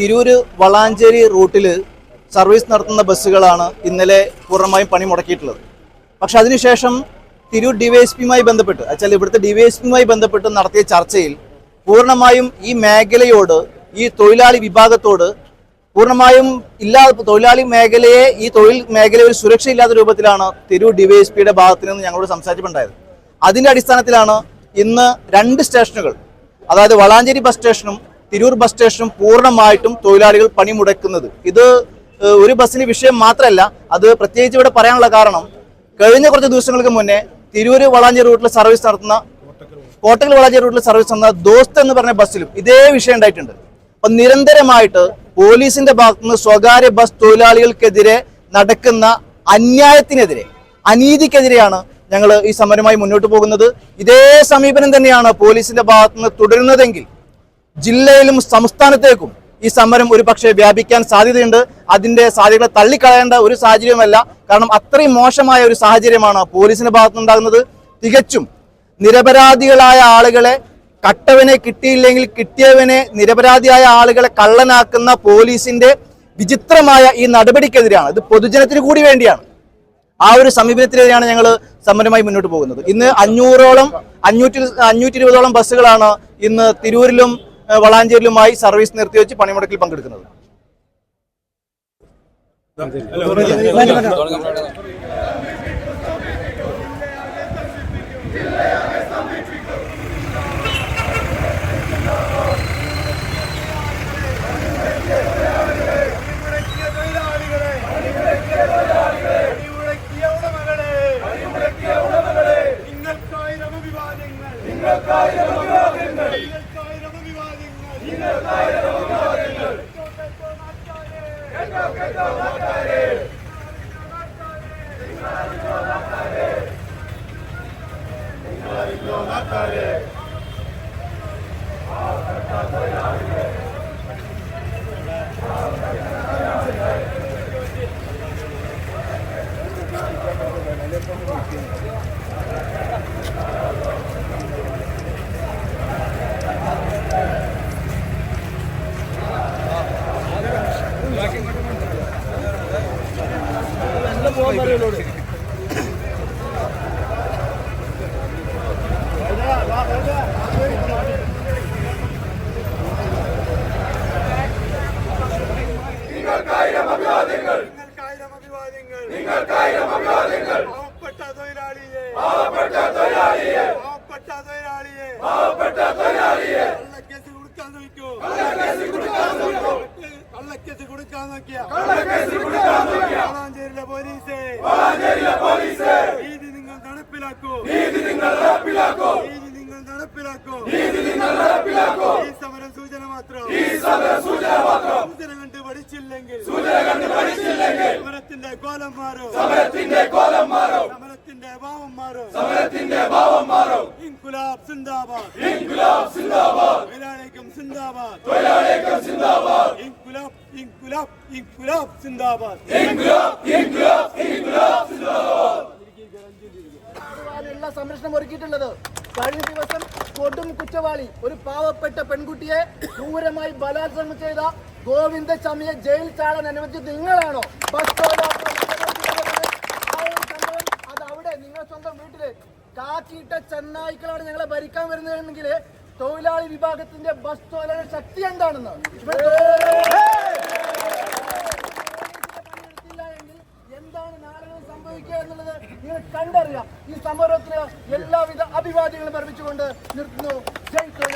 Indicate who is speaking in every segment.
Speaker 1: തിരൂര് വളാഞ്ചേരി റൂട്ടിൽ സർവീസ് നടത്തുന്ന ബസ്സുകളാണ് ഇന്നലെ പൂർണമായും പണി മുടക്കിയിട്ടുള്ളത്. പക്ഷെ അതിനുശേഷം തിരൂർ ഡിവൈഎസ്പിയുമായി ബന്ധപ്പെട്ട് വെച്ചാൽ ഇവിടുത്തെ ഡിവൈഎസ്പിയുമായി ബന്ധപ്പെട്ട് നടത്തിയ ചർച്ചയിൽ പൂർണമായും ഈ മേഖലയോട് ഈ തൊഴിലാളി വിഭാഗത്തോട് പൂർണമായും ഇല്ലാതെ തൊഴിലാളി മേഖലയെ ഈ തൊഴിൽ മേഖല ഒരു സുരക്ഷയില്ലാത്ത രൂപത്തിലാണ് തിരൂർ ഡിവൈഎസ്പിയുടെ ഭാഗത്തു നിന്ന് ഞങ്ങളോട് സംസാരിച്ചിട്ടുണ്ടായത്. അതിന്റെ അടിസ്ഥാനത്തിലാണ് ഇന്ന് രണ്ട് സ്റ്റേഷനുകൾ അതായത് വളാഞ്ചേരി ബസ് സ്റ്റേഷനും തിരൂർ ബസ് സ്റ്റേഷനും പൂർണമായിട്ടും തൊഴിലാളികൾ പണിമുടക്കുന്നത്. ഇത് ഒരു ബസ്സിന് വിഷയം മാത്രമല്ല അത് പ്രത്യേകിച്ച് ഇവിടെ പറയാനുള്ള കാരണം കഴിഞ്ഞ കുറച്ച് ദിവസങ്ങൾക്ക് മുന്നേ തിരൂര് വളാഞ്ചേരി റൂട്ടിൽ സർവീസ് നടത്തുന്ന കോട്ടക്കൽ വളാഞ്ചേരി റൂട്ടിൽ സർവീസ് നടത്തുന്ന ദോസ്ത് എന്ന് പറഞ്ഞ ബസ്സിലും ഇതേ വിഷയം ഉണ്ടായിട്ടുണ്ട്. അപ്പൊ നിരന്തരമായിട്ട് പോലീസിന്റെ ഭാഗത്തുനിന്ന് സ്വകാര്യ ബസ് തൊഴിലാളികൾക്കെതിരെ നടക്കുന്ന അന്യായത്തിനെതിരെ അനീതിക്കെതിരെയാണ് ഞങ്ങൾ ഈ സമരമായി മുന്നോട്ട് പോകുന്നത്. ഇതേ സമീപനം തന്നെയാണ് പോലീസിന്റെ ഭാഗത്തുനിന്ന് തുടരുന്നതെങ്കിൽ ജില്ലയിലും സംസ്ഥാനത്തേക്കും ഈ സമരം ഒരു പക്ഷേ വ്യാപിക്കാൻ സാധ്യതയുണ്ട്. അതിന്റെ സാധ്യതകളെ തള്ളിക്കളയേണ്ട ഒരു സാഹചര്യമല്ല. കാരണം അത്രയും മോശമായ ഒരു സാഹചര്യമാണ് പോലീസിന്റെ ഭാഗത്തുനിന്നുണ്ടാകുന്നത്. തികച്ചും നിരപരാധികളായ ആളുകളെ കട്ടവനെ കിട്ടിയില്ലെങ്കിൽ കിട്ടിയവനെ നിരപരാധിയായ ആളുകളെ കള്ളനാക്കുന്ന പോലീസിന്റെ വിചിത്രമായ ഈ നടപടിക്കെതിരെയാണ്. ഇത് പൊതുജനത്തിന് കൂടി വേണ്ടിയാണ്. ആ ഒരു സമീപനത്തിനെതിരെയാണ് ഞങ്ങൾ സമരമായി മുന്നോട്ട് പോകുന്നത്. ഇന്ന് അഞ്ഞൂറോളം അഞ്ഞൂറ്റി അഞ്ഞൂറ്റി ഇരുപതോളം ബസ്സുകളാണ് ഇന്ന് തിരൂരിലും വളാഞ്ചേരിയിലുമായി സർവീസ് നിർത്തിവെച്ച് പണിമുടക്കിൽ പങ്കെടുക്കുന്നത്.
Speaker 2: Natália! കേട്ടോ, നാട്ടാരെ. നിങ്ങൾക്കായിരം അഭിവാദ്യങ്ങൾ നിങ്ങൾക്കായിരം അഭിവാദ്യങ്ങൾ പാവപ്പെട്ട തൊഴിലാളിയെ പാവപ്പെട്ട തൊഴിലാളിയെ പാവപ്പെട്ട തൊഴിലാളിയെ പാവപ്പെട്ട തൊഴിലാളിയെ നോക്കൂ കള്ളക്കേസ് കൊടുക്കാൻ നോക്കിയ? വളാഞ്ചേരിയിലെ പോലീസ്. നീതി നിങ്ങൾ നടപ്പിലാക്കൂ. നീതി നിങ്ങൾ നടപ്പിലാക്കൂ. നീതി നിങ്ങൾ നടപ്പിലാക്കൂ. നീതി നിങ്ങൾ നടപ്പിലാക്കൂ. ഈ സമരം സൂചന മാത്രം. ഈ സമരം സൂചന മാത്രം. സൂചന കണ്ട് പഠിച്ചില്ലെങ്കിൽ സൂചന കണ്ട് പഠിച്ചില്ലെങ്കിൽ സമരത്തിന്റെ കോലം മാറും. സമരത്തിന്റെ കോലം മാറും. സമരത്തിന്റെ ഭാവം മാറും. സമരത്തിന്റെ ഇൻകുലാബ് ഇൻകുലാബ് സിന്ദാബാദ് ഇൻകുലാബ് ഇൻകുലാബ് ഇൻകുലാബ്
Speaker 3: എല്ലാ സംരക്ഷണം ഒരുക്കിയിട്ടുള്ളത് കഴിഞ്ഞ ദിവസം കൊടും കുറ്റവാളി ഒരു പാവപ്പെട്ട പെൺകുട്ടിയെ ക്രൂരമായി ബലാത്സംഗം ചെയ്ത ഗോവിന്ദ ചമ്മിയെ ജയിൽ ചാടാൻ അനുവദിച്ചത് നിങ്ങളാണോ? ബസ് അത് അവിടെ നിങ്ങൾ സ്വന്തം വീട്ടിൽ. കാക്കിയിട്ട ചെന്നായ്ക്കളാണ് ഞങ്ങളെ ഭരിക്കാൻ വരുന്നതെങ്കിൽ തൊഴിലാളി വിഭാഗത്തിന്റെ ബസ് തൊഴിലാളി ശക്തി എന്താണെന്ന്? സംഭവിക്കുക എന്നുള്ളത് നിങ്ങൾ കണ്ടറിയാം. ഈ സമരത്തിന് എല്ലാവിധ അഭിവാദ്യങ്ങളും അർപ്പിച്ചുകൊണ്ട് നിർത്തുന്നു.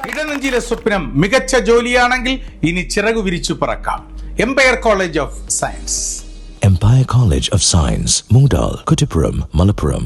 Speaker 4: ഇടനെഞ്ചിലെ സ്വപ്നം മികച്ച ജോലിയാണെങ്കിൽ ഇനി ചിറകു വിരിച്ചു പറക്കാം. Empire College of Science
Speaker 5: Empire College of Science Mungdal, Kuttipuram, Malappuram.